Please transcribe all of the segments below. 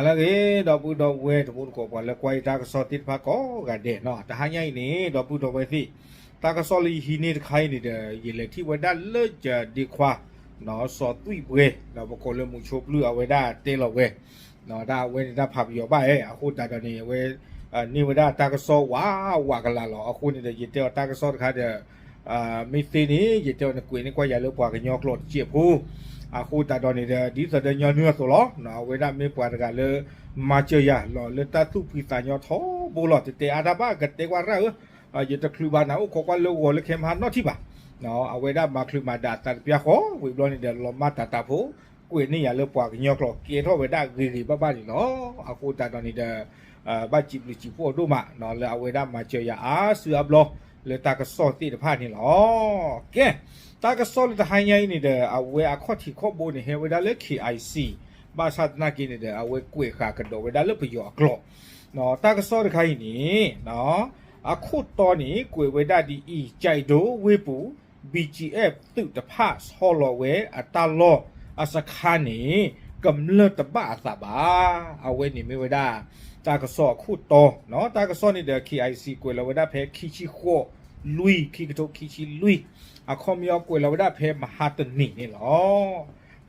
ala ge do pu do we do pu ko ba le kwai ta ka so tit pha ko ga de no ta ha nyai ni do pu do we si ta ka so li hi ni khai ni de ye le thi we da le ja di khwa no so tui we no ba ko le mu cho plu a we da te lo we no da we da pha bi yo ba e a khu ta do ni we အာနေဝဒတာကစောဝါဝါကလာလောအခုနေတဲ့ရေတောတာကစောတခါတဲ့အာမိသေးနေရေတောနကွေနေကွာရလို့ပွားကညောကလော့ချေဖို့ အခုတာတော်နေတဲ့ဒီစတဲ့ညောနွေဆိုလောနော်ဝေဒမေပွားတကလေမာချရလောလေတသူပိတညောသောဘောလောတေအာဒဘာကတေကွာရအာရေတကလူဘာနာကိုကွာလို့ဝလေခေမဟာနော်တိပါနော်အဝေဒမကလူမာဒါတပြခောဝေဘလောနေတဲ့လောမတာတာဖို့ကွေနေရလို့ပွားကညောကလော့ကေထောဝေဒဂီဂီပပနီနော်အခုတာတော်နေတဲ့အာဘတ်ကြည့်လူကြည့်ဖို့တို့မှာနော်လေအဝေဒမှာကျေရအားဆူအဘလောလေတာကစောတိတဖာနေလောကဲ တာကစောလတဟိုင်းယိုင်းနေတဲ့အဝဲအခွက်ချီခော့ဘိုးနေဟဲဝဒါလေ KIC ဘာသာတနာကိနေတဲ့အဝဲကွေခါကတော့ဝဒါလေပျော်ကလော့နော်တာကစောတခိုင်းနေနော်အခုတော်နေကွေဝဒါဒီအီကြိုက်တော့ဝေပူ BGF သူတဖတ်ဟော်လော်ဝဲအတလော့အစခါနေကမ္လတဘာသဘာအဝဲနေမေဝဒါတာကစောခုတော်နော်တာကစောနေတဲ့ KIC ကွေလဝဒါဖဲခီချီခော့လူီခီကတော့ခီချီလူီคลุยคิกโตคิชิลุยอะคอมยอกวยเราไว้ได้เพมหาตนี่นี่หรอ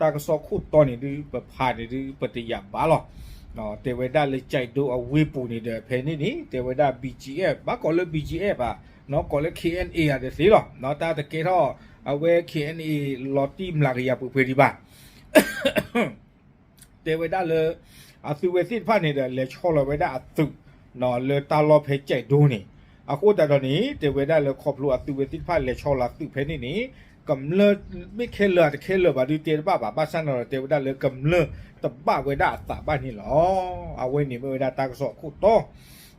ตากระสอคู่โตนี่ดื้อปะพานี่ดื้อปฏิยาบาหรอเนาะเตเวดาเลยใจดูเอาเวปูนี่เดเพนี่นี่เตเวดา BGF บาก็เลย BGF อ่ะเนาะก็เลย KNA อ่ะเดสิหรอเนาะตาตะเกท่อเอาเว KNA ลอติมลากยาปุเพดิบา တေဝဒလေအသုဝေစိဖာနေတဲ့လေချောလဝဒအသုနော်လေတာလောဖေကျဲဒုံးနေ အခုတတော်နေတေဝဒလေခေါပလို့အသုဝေစိဖာလေချောလာသုဖေနေနေကမ္လမိခဲလတခဲလဘာဒီတေဘဘာဘာဆန်နော်တေဝဒလေကမ္လတဘဝဒအသဘာနေလောအဝဲနေဝဒတာကစောခုတော့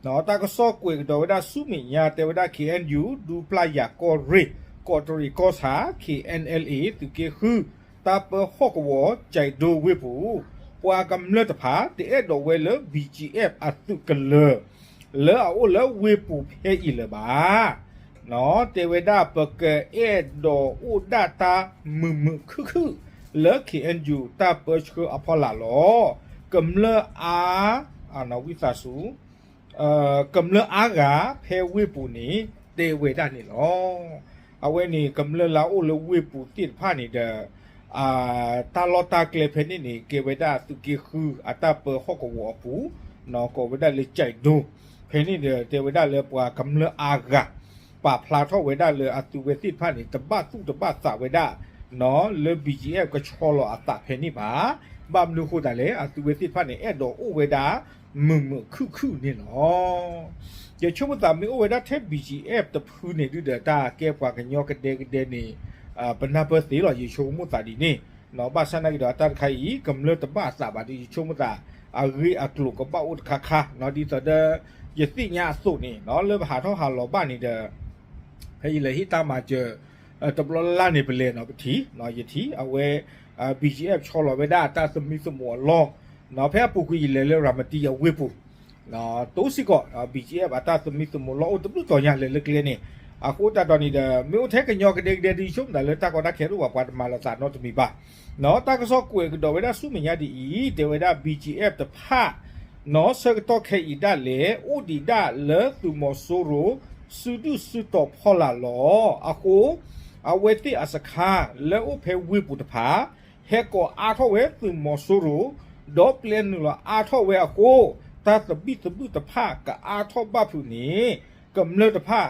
နော်တာကစောကွေတော်ဝဒစုမိညာတေဝဒ KNU ဒူပလာယာကောရီကော်တိုရီကောစာ KNLA သူကေခူတာပဟော့ကဝကြိုက်ဒိုဝေပူ ပွာกำเลิศผาติเอ็ดดอกเวล BGF อัตุกเลเลอเอาเลเวปูเพอีเลบาเนาะเตเวดาเปเกเอ็ดดออูดาตามึมึคือคือเลคีเอ็นยูตาเปช လဲအိုလဲဝေပူဟဲ့ဤလဘာနော်တေဝဒပကအေဒိုဥဒတာမမခခလဲခီအန်ဂျူတာပချခအဖလာလောကမ္လအာအနဝိသစုအာကမ္လအာကဖဲဝေပူနီတေဝဒနီလောအဝဲနီကမ္လလာအိုလဲဝေပူတိဖာနီဒအာတာလောတာကလေဖဲနီနီကေဝဒသူကေခူအတာပဟောကဝပူနော်ကောဝဒလေချိုက်ဒူ เพนี่เดอเทวดาเรือปวากำเรืออากะป่าพลาท่อเวด้าเรืออัตุเวติพานิตบ้าสู้ตบ้าสาเวด้าเนาะเรือบีจีเอฟก็ชอลออัตตาเพนี่ผาบามลูคูดาเลอัตุเวติพานิแอโดอุเวด้ามึงมึงคือคือเนี่ยเนาะอย่าชมตามมีโอเวด้าเทปบีจีเอฟตะพื้นเนี่ยดูเดตาแก้กว่ากันยอกันเดกันเดนี่อ่าปัญหาเปิดสีหล่อยู่ชมุตาดีนี่เนาะบ้าชนะกิดตันใครอีกำเริบตบ้าสาบาดีชมุตาอารีอากลุกกับบ้าอุดคาคาเนาะดีต่อเด้อ 也是人家说呢，然后那下头还老板呢的，还有嘞，他嘛就呃，怎么拉你不来呢？不提，然后一提啊喂啊，BGF 超了没得，但是没什么浪，然后偏不会来了，咱们第一微博，然后都是个啊，BGF 啊，但是没什么浪，我都不知道人家来来呢。အခုတတော်နေတဲ့မြို့ထဲကညောကတဲ့တဲ့ဒီချုံတယ်လေတကောတာခဲရူကွာမလာစာနော်တမီပါနော်တကဆော့ကွေကတော့ဝဲဒါစုမညာဒီတေဝဲဒါ BGF တဖာ နော်ဆက်တော့ခဲဤဒလေဥဒီဒလေသူမဆိုရိုစုဒုစုတော့ဖောလာလောအခုအဝေတိအစခါလေဥဖေဝိပုတဖာဟဲကောအာထောဝဲသူမဆိုရိုဒေါပလန်နူလာအာထောဝဲအကိုတတ်တပိတပုတဖာကအာထောဘဖူနီကမ္လတဖာ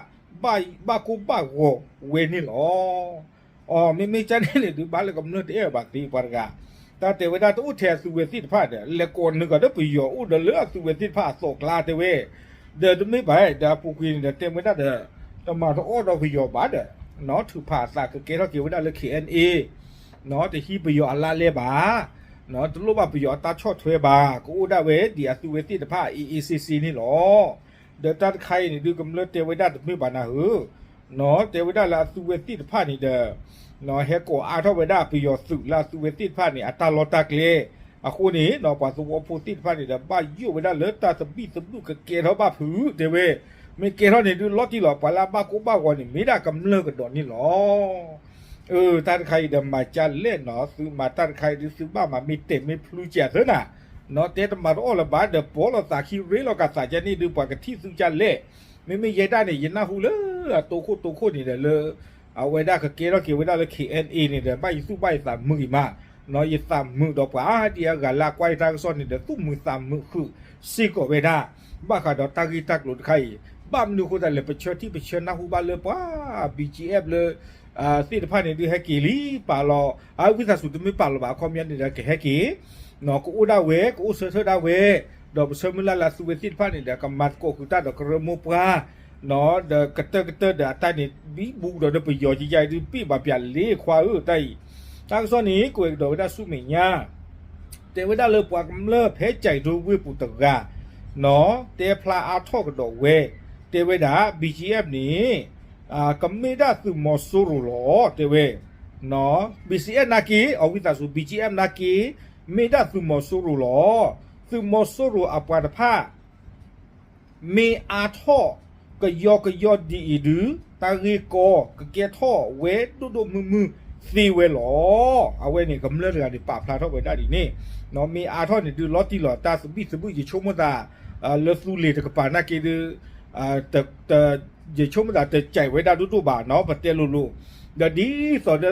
ตาเตเวดาตู้แทสูเวสิทพาเดเลกอนนึกอดปิยออุดเลือสูเวสิทพาสกลาเตเวเดดไม่ไปดาปูกินเดเตเวดาเดตมาตออดอปิยอบาเดเนาะถือผ่าสากเกเรเกวดาเลเคเอ็นเอเนาะจะฮีปิยออัลลาเลบาเนาะตลุบาปิยอตาชอถวยบากูอุดาเวเดียสูเวสิทพา EECC นี่หรอเดตัดไข่นี่ดูกําเลิเตเวดาไม่บานาหือเนาะเตเวดาลาสูเวสิทพานี่เด นอเฮโกอาทเวดาปิโยสุลาสุเวติพานี่อัตาลอตากเลอาคู่นี้นอปัสุวพูติพานี่ดับบ้ายูเวดาเลตาสบีสมนุกเกเรทบ้าผือเดเวไม่เกเทนี่ดูลอที่หลอปลาบ้ากูบ้ากว่านี่ไม่ได้กำเลิกกันดอนนี่หรอเออท่านใครเดมาจันเล่นหนอซื้อมาท่านใครดูซื้อบ้ามามีเต็มไม่พลูเจียเถอะน่ะนอเตตมาโอละบาเดอโปลสาคิเรลกัสาจานี่ดูปากที่ซื้อจันเล่ไม่ไม่ยัยได้เนี่ยยันหน้าหูเลยตัวคู่ตัวคู่นี่เด้อเลย เอาไว้ได้ก็เกลอเกไว้ได้เลยขีเอ็นเอนี่เดี๋ยวไปสู้ไปสามมือมาเนาะยสามมือดอกกว่าเดียวกันลากไว้ทางซ้อนนี่เดี๋ยวสู้มือสามมือคือซีก็ไม่ได้บ้าขาดอกตากีตักหลุดใครบ้ามดูคนแต่เลยไปเชื่อที่ไปเชื่อนาฮูบาเลยป้าบีจีเอฟเลยอ่าสิทธิพันธ์นี่ดูแฮกกี้ลีป่าลออาวิสาสุดไม่ป่าลอบ่าคอมยันนี่เดี๋ยวแฮกกี้เนาะกูอุดาเวกูอุเซอร์เธอดาเวดอกเสมุลาลาสุเวสิทธิพันธ์นี่เดี๋ยวกำมัดโกคุตาดอกกระโมปลา နော်ဒကတကတဒတိုင်နေဘီဘူးတော့ပယောကြီးကြိုက်သူပြပါပြလေးခွာဥတိုင်တာကစောနေကိုတော့ဒါစုမညာတေဝဒါလပွားကမလဖဲကြိုက်သူဝိပုတကနော်တေဖလာအားထောက်တော့ဝဲတေဝဒါ BGF နေအာကမေဒါသူမော်ဆူရလောတေဝနော် BCF နာကီအဝိတာစု BGF နာကီမေဒါသူမော်ဆူရလောသူမော်ဆူရအပွားတဖမေအားထောက် ก็ยอก็ยอดดีหรือตารีกอกเกียท่อเวดดูดูมือมือซีเวหลอเอาไว้เนี่ยกำเรือดกันดิปาพลาท่อไว้ได้ดินี่เนาะมีอาท่อเนี่ยดูลอตีหลอตาสบิสบุยจะชมตาเออเลสูเลตกปานาเกดือเออแต่แต่จะชมตาแต่ใจไว้ได้ดูดูบาเนาะปะเตลูลูเดี๋ยวดีสอนเด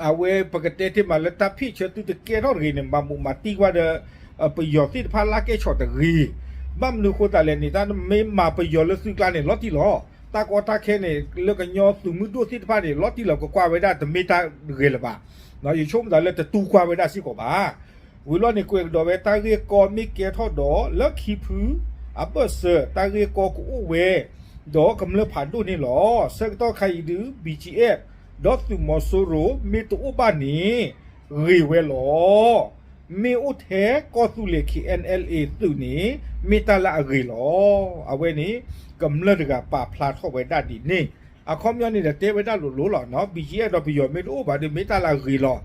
เอาไว้ปกติที่มาแล้วตาพี่เชื่อตุตเกียท่อรีเนี่ยบามุมาตีว่าเดอเอ่อไปหยอกที่พาลาเกช็อตรี တရေချုံမတာတကြိုက်ဝဲတာတူတူပါနော်ပတဲလို့လို့ဒါဒီဆိုတော့အဝဲပကတဲ့တိမလတာဖိချတူတကေတော့ရင်းမမမတီကွာတဲ့ပယောတိဖာလာကေချော့တရီဘမ်လူခိုတာလည်းနေတာမေမပယောလစုကလည်းလော်တီလောတာကောတာခဲနေလကညောသူမှုတို့စစ်ဖာနေလော်တီလောကကွာဝဲတာတမေတာရေလပါနော်ရေချုံတာလည်းတူကွာဝဲတာစီကောပါဝီလောနေကွေတော့ဝဲတာရီကောမီကေထော့တော့လက်ခီဖူအပစတာရီကောကိုဝဲတော့ကမလผ่านတို့နေလောစက်တော့ခိုင်ဒူ BGF ดอกตุมอโซโรมีตุ อุบานีรีเวลอมีอุเทก็สุเลคี NLA ตุนี้มีตาละรีลอเอาไว้นี้กำเลิดกับป่าพลาทเข้าไว้ได้ดีนี่อะคอมยอนนี่เตไว้ได้หลุหลอเนาะ BGF ดอกประโยชน์ไม่รู้บาดมีตาละรีลอ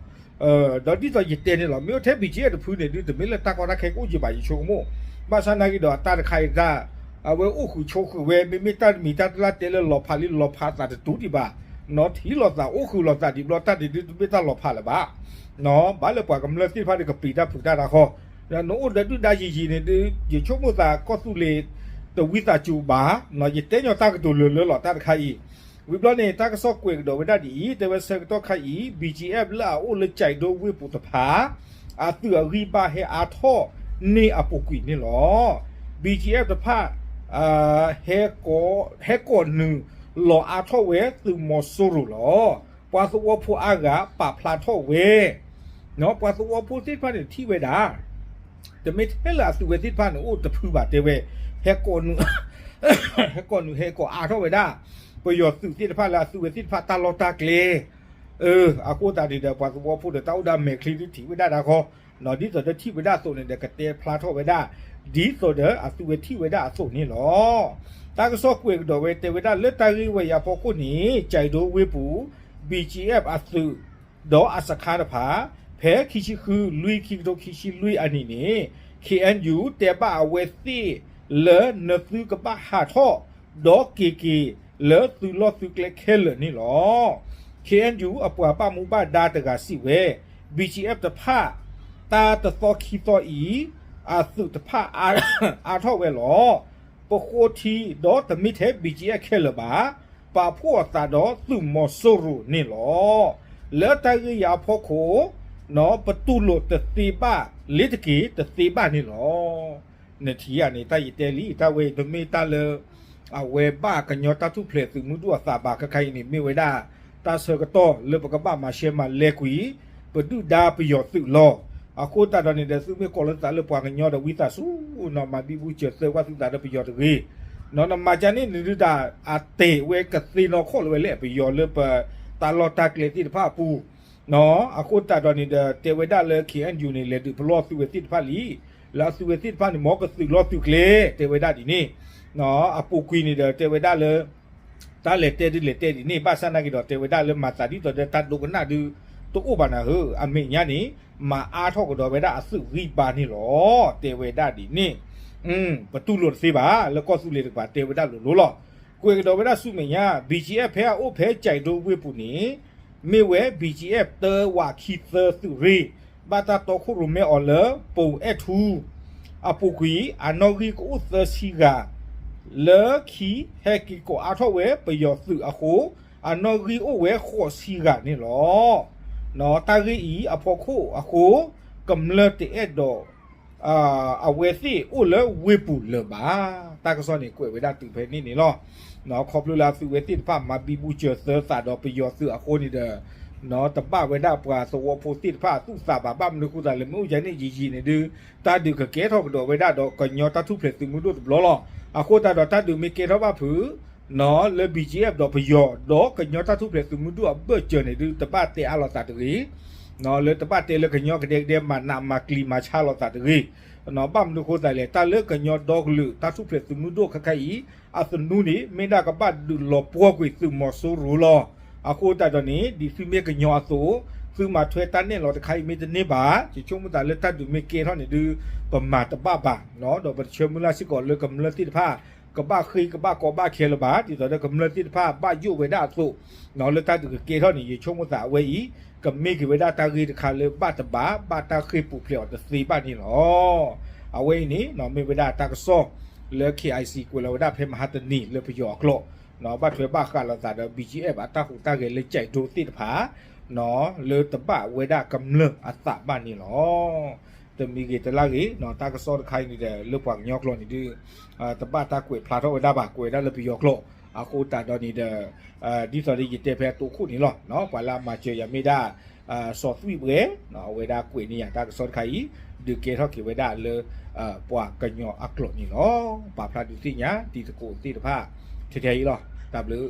เอ่อดอกที่ต่อยิเตนี่หรอมีอุเท BGF ดอกพื้นนี่ดูมีละตากอนะแค่กูจิบายชูโมมาซานากิดอกตาใครได้เอาไว้อุคุโชคุเวมีมีตามีตาละเตลลอพาลิลอพาตาตุ ดิบา နော်ထီလောတာအိုခုလောတာဒီဘလောတာဒီဒီပိတာလောဖာလပါနော်ဘာလပွားကမလစီဖာဒီကပီတာဖူတာရခောနော်ဒဒူဒါဂျီဂျီနေဒီဂျချုံမတာကောစုလေတဝိတာချူဘာနော်ယတဲညတာကတူလောလောတာခိုင်ဝိဘလနေတာကဆော့ကွေတော့ဝဒဒီတေဝဆက်တော့ခိုင် BGF လာအိုလချိုင်တော့ဝိပူတဖာအတူရီပါဟဲအာထောနေအပုကွီနေလော BGF တဖာအာဟဲကိုဟဲကိုနူ လော်အားထော့ဝဲသူမော်ဆူရူလောပွားသောဖူအားကပဖလာထော့ဝဲနော်ပွားသောဖူစစ်ဖာနေထိဝဲတာဒမစ်ဟဲလာသူဝဲစစ်ဖာနေအိုတဖူပါတဲဝဲဟဲကောနုဟဲကောနုဟဲကောအားထော့ဝဲတာပယောသူစစ်ဖာလာသူဝဲစစ်ဖာတာလော်တာကလေး เอออากูตาดีเดกว่าสมบูรณ์พูดเดต้าดำเมคลีนที่ไม่ได้นะคอหนอดีสุดที่ไม่ได้ส่วนเด็กเตะพลาทอไม่ได้ดีสุดอาสุเวที่ไม่ได้ส่วนนี่หรอตากซอกเวกดอเวเตไม่ได้เลือดตารีเวียพอกูหนีใจดูเวปู BGF อาสุดออาสคาร์ผาแพ้คิชิคือลุยคิโดคิชิลุยอันนี้นี่ KNU เตบ้าเวสตี้เลเนซื้อกับบ้าหาท่อดอกีกีเลซื้อลอซื้อเกลเคเลนี่หรอ KNU အပွာပမှုပဒါတကစီဝဲ BGF တဖတာတသောခီသောဤအာသုတဖအာအာထောက်ဝဲလောပခိုတီဒေါ်တမိတဲ့ BGF ခဲလပါပါဖို့တာဒေါ်သူမော်ဆိုရနေလောလဲတရရဖို့ကိုနော်ပတူလို့တတိပါလေတကေတတိပါနေလောနေတီရနေတိုက်တဲလီတဝဲဒမေတလအဝဲပါကညောတာသူဖလေသူမှုတူအသာပါခခိုင်နေမိဝဲဒါ တာဆကတော်လေပကပမရှေမလေကွီပဒုဒါပယောသူလောအခုတာတော်နေတဲ့သူမေကောလတာလေပွားညောဒဝိတာစုနော်မဒီဘူးချေသဝသုတာဒပယောတကြီးနော်နမချန်နေနိဒတာအတေဝဲကသိနော်ခေါ်လွယ်လေပယောလေပတာလောတာကလေတိဖာပူနော်အခုတာတော်နေတဲ့တေဝဒလေခီအန်ယူနေလေဒီဘလော့သူဝတိဖာလီလာသူဝတိဖာနေမောကသူလော့သူကလေတေဝဒဒီနေနော်အပူကွီနေတဲ့တေဝဒလေ တာလေတဲဒီလေတဲဒီနေပါစနာကိတော့တေဝတာလေမာတာဒီတော့တတ်ဒုကနာဒီတူဥပနာဟအမေညာနေမအားထောက်ကတော့ပဲတာအစုရိပါနေလောတေဝတာဒီနေอืมဘတူလို့စေပါလကော့စုလေတပါတေဝတာလို့လို့လောကွေကတော့ပဲတာစုမေညာ BGF ဖဲအိုဖဲကြိုက်တော့ဝေပူနေမေဝဲ BGF တဲဝါခီတဲစုရီဘာတာတော့ခုရုမဲအော်လပုံအထူအပူကွီအနော်ဂီကိုသစီဂါ လေခီဟက်ကီကိုအထောဝဲပယောစုအခုအနော်ဂီအိုဝဲခေါ်စီကနေလောနော်တာဂီအီအဖို့ခုအခုကမ္လတေအဒိုအာအဝဲစီအိုလေဝေပူလဘာတာကစောနေကွယ်ဝဲတာတူဖဲနေနေလောနော်ခေါပလူလာစုဝဲတိဖာမဘီဘူးချေသသာတော့ပယောစုအခုနေတယ် နော်တပဝဒပွာသဝဖိုတိဖာသူစာဘာဘမနုကုသလမှုယနေ့ကြီးကြီးနေဒတာဒုကကဲထောက်တော့ဝဒတော့ကညောတထုဖလက်သူမှုတို့ဘလောလောအခုတတော့တဒုမီကေတော့ဘဖူနော်လေ BGF တော့ဘယောတော့ကညောတထုဖလက်သူမှုတို့အဘချနေဒတပတေအလောတာတရီနော်လေတပတေလေကညောကတဲ့တဲ့မနာမကလီမာချလောတာတရီနော်ဘမနုကုသလေတာလေကညောတော့လူတထုဖလက်သူမှုတို့ခခိုင်အစနူနီမေဒါကပတ်ဒူလောပွားကွေသူမောဆိုရူလော အခုတတ်တော့နေဒီဖီမေကညောအဆိုသူမထွဲတန်းနေလောတခိုင်မေတနေပါချချုံမတလက်တတ်ဒူမေကေထောနေဒူပမာတပပါနော်တော့ပချမလာစီကောလေကမလတိတဖာကဘာခိကဘာကောဘာခဲလဘာဒီတော့ကမလတိတဖာဘာယုဝေဒအဆိုနော်လက်တတ်ဒူကေထောနေချုံမတအဝေဤကမေကဝေဒတာဂီတခါလေဘတ်တဘာဘာတာခိပူဖလျော်တစီပါနေလောအဝေနေနော်မေဝေဒတာကဆော le KIC ကိုလောဒါဖေမဟာတနီလေပယောကလော နော်ဘာထွေဘာခလာတာတော့ BGF အတခုတကလေကြိုက်ဒိုတိတဖာနော်လေတပဝေဒကမ္လအတဘာနီလောတမီကေတလာကေနော်တာကစောတခိုင်းနေတဲ့လုပွားညောကလောနေဒီအာတပတာကွေဖလာတော့ဝေဒဘာကွေဒါလေပယောကလောအခုတာတော့နေတဲ့အဲဒီဆိုရီတေဖဲတူခုနီလောနော်ပွာလာမချေယမေဒါအာဆော့ဖ်ဝီဘရေနော်ဝေဒကွေနီယာတာကစောတခိုင်းဒီကေထောက်ကေဝေဒလေအာပွာကညောအကလောနီလောပါဖလာဒီတိညာဒီတကိုတိတဖာထထကြီးလော กลับหรือ